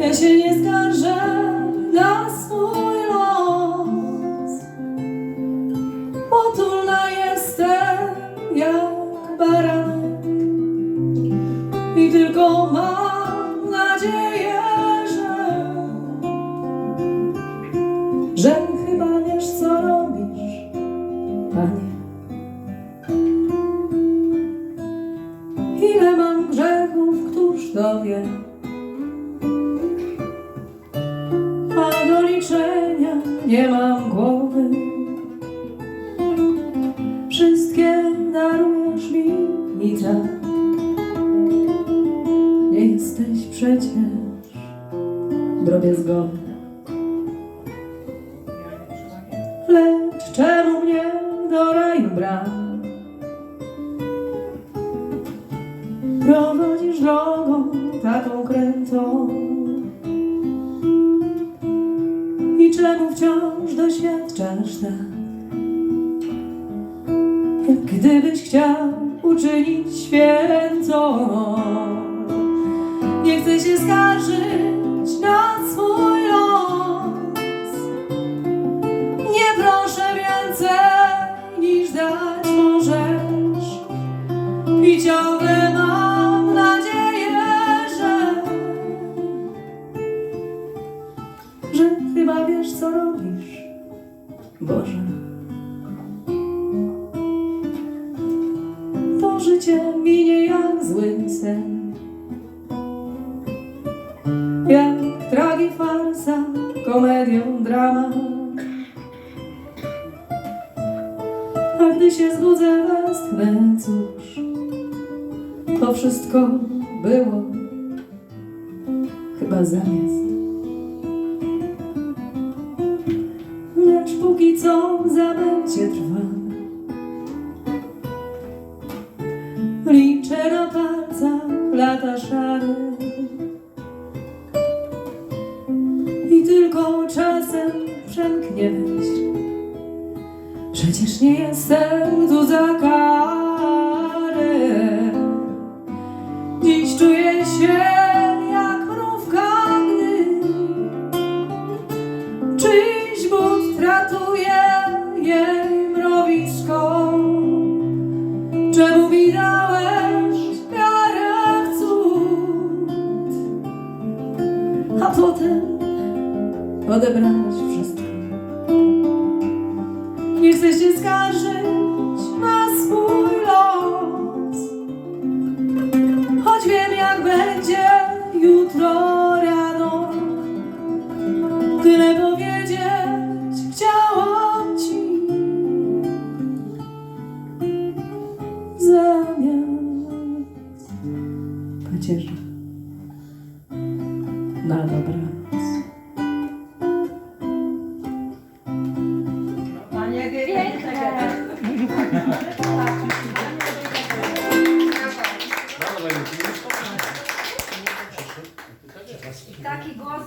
Ja się nie skarżę na swój los. Potulna jestem jak baranek i tylko mam nadzieję, że że chyba wiesz co robisz, Panie. Ile mam grzechów, któż to wie? A do liczenia nie mam głowy. Wszystkie darujesz mi i tak. Nie jesteś przecież drobiazgowy. Lecz czemu mnie do raju bram? Prowadzisz drogą taką krętą wciąż doświadczasz tak? Gdybyś chciał uczynić świętą. Nie chcę się skarżyć na swój los. Nie proszę więcej niż dać możesz. I ciągle mam chyba wiesz co robisz, Boże. To życie minie jak zły sen, jak tragifarsa, komedią dramat. A gdy się zbudzę, westchnę, cóż, to wszystko było chyba zamiast. Co zamęcie trwa. Liczę na palcach lata szare i tylko czasem przemknie myśl. Przecież nie jestem tu a potem odebrałeś wszystko. Nie chcę się skarżyć na swój los. Choć wiem jak będzie jutro rano Tyle powiedzieć chciałam ci. Zamiast pacierza Na dobra